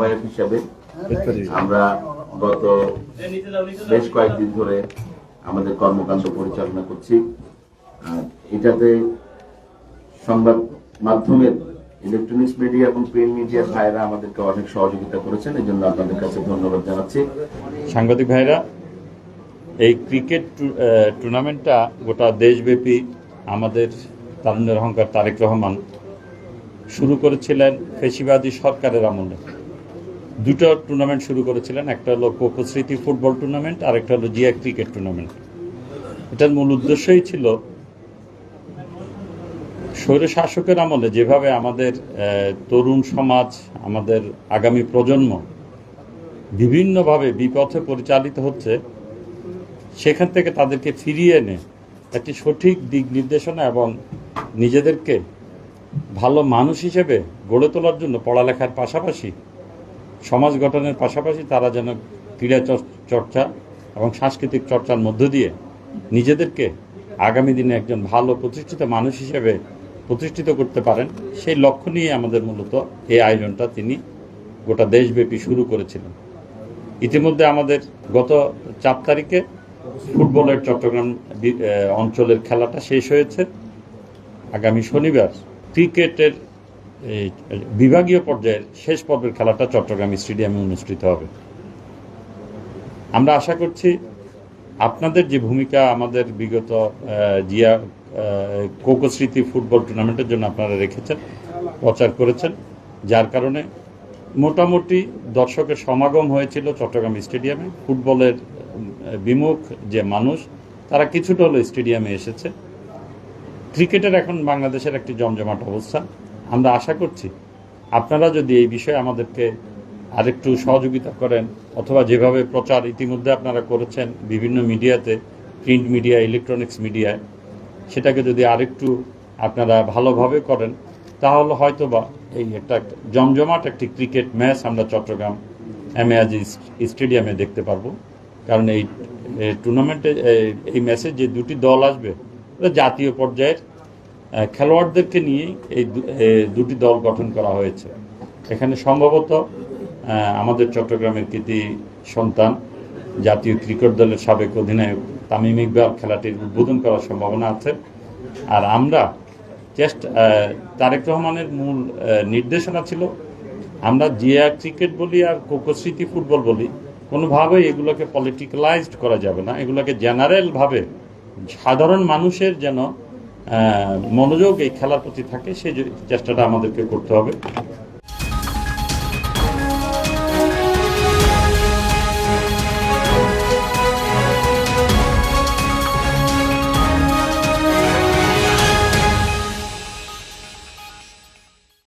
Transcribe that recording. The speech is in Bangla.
আহ্বায়ক হিসাবে আমরা গত বেশ কয়েকদিন ধরে আমাদের কর্মকাণ্ড পরিচালনা করছি। আর এটাতে সংবাদ মাধ্যমের ইলেকট্রনিক্স মিডিয়া এবং প্রিন্ট মিডিয়ার ভাইরা আমাদেরকে অনেক সহযোগিতা করেছেন এই জন্য আপনাদের কাছে ধন্যবাদ জানাচ্ছি। সাংবাদিক ভাইরা এই ক্রিকেট টুর্নামেন্টটা গোটা দেশব্যাপী আমাদের তারুণ্যের অহংকার তারেক রহমান শুরু করেছিলেন ফেসিবাদী সরকারের আমলে। দুটো টুর্নামেন্ট শুরু করেছিলেন। একটা হলো কোকো স্মৃতি ফুটবল টুর্নামেন্ট আর একটা হলো জিয়া ক্রিকেট টুর্নামেন্ট এটার মূল উদ্দেশ্যই ছিল স্বৈর শাসকের আমলে যেভাবে আমাদের তরুণ সমাজ, আমাদের আগামী প্রজন্ম বিভিন্নভাবে বিপথে পরিচালিত হচ্ছে, সেখান থেকে তাদেরকে ফিরিয়ে এনে একটি সঠিক দিক নির্দেশনা এবং নিজেদেরকে ভালো মানুষ হিসেবে গড়ে তোলার জন্য পড়ালেখার পাশাপাশি সমাজ গঠনের পাশাপাশি তারা যেন ক্রীড়া চর- চর্চা এবং সাংস্কৃতিক চর্চার মধ্য দিয়ে নিজেদেরকে আগামী দিনে একজন ভালো প্রতিষ্ঠিত মানুষ হিসেবে প্রতিষ্ঠিত করতে পারেন, সেই লক্ষ্য নিয়ে আমাদের মূলত এই আয়োজনটা তিনি গোটা দেশব্যাপী শুরু করেছিলেন। ইতিমধ্যে আমাদের গত চার তারিখে ফুটবলের চট্টগ্রাম অঞ্চলের খেলাটা শেষ হয়েছে। আগামী শনিবার ক্রিকেটের বিভাগীয় পর্যায়ের শেষ পর্বের খেলাটা চট্টগ্রাম স্টেডিয়ামে অনুষ্ঠিত হবে। আমরা আশা করছি আপনাদের যে ভূমিকা আমাদের বিগত জিয়া আহ, কোকো স্মৃতি ফুটবল টুর্নামেন্টের জন্য আপনারা রেখেছেন প্রচার করেছেন। যার কারণে মোটামুটি দর্শকের সমাগম হয়েছিল চট্টগ্রাম স্টেডিয়ামে। ফুটবলের বিমুখ যে মানুষ তারা কিছুটা হলো স্টেডিয়ামে এসেছে। ক্রিকেটের এখন বাংলাদেশের একটি জমজমাট অবস্থা। আমরা আশা করছি আপনারা যদি এই বিষয়ে আমাদেরকে আরেকটু সহযোগিতা করেন অথবা যেভাবে প্রচার ইতিমধ্যে আপনারা করেছেন বিভিন্ন মিডিয়াতে প্রিন্ট মিডিয়া ইলেকট্রনিক্স মিডিয়ায় সেটাকে যদি আরেকটু আপনারা ভালোভাবে করেন, তাহলে হয়তো বা এই একটা জমজমাট একটি ক্রিকেট ম্যাচ আমরা চট্টগ্রাম এম স্টেডিয়ামে দেখতে পারব। কারণ এই টুর্নামেন্টে এই- ম্যাচে যে দুটি দল আসবে জাতীয় পর্যায়ের খেলোয়াড়দেরকে নিয়েই এই দুটি দল গঠন করা হয়েছে। এখানে সম্ভবত আমাদের চট্টগ্রামের কৃতি সন্তান, জাতীয় ক্রিকেট দলের সাবেক অধিনায়ক তামিম ইকবাল খেলাটির উদ্বোধন করার সম্ভাবনা আছে। আর আমরা জাস্ট তারেক রহমানের মূল নির্দেশনা ছিল, আমরা জিয়া ক্রিকেট বলি আর কোকো স্মৃতি ফুটবল বলি, কোনোভাবেই এগুলোকে পলিটিক্যালাইজড করা যাবে না। এগুলোকে জেনারেলভাবে সাধারণ মানুষের যেন মনোযোগ এই খেলার প্রতি থাকে সেই চেষ্টাটা আমাদেরকে করতে হবে।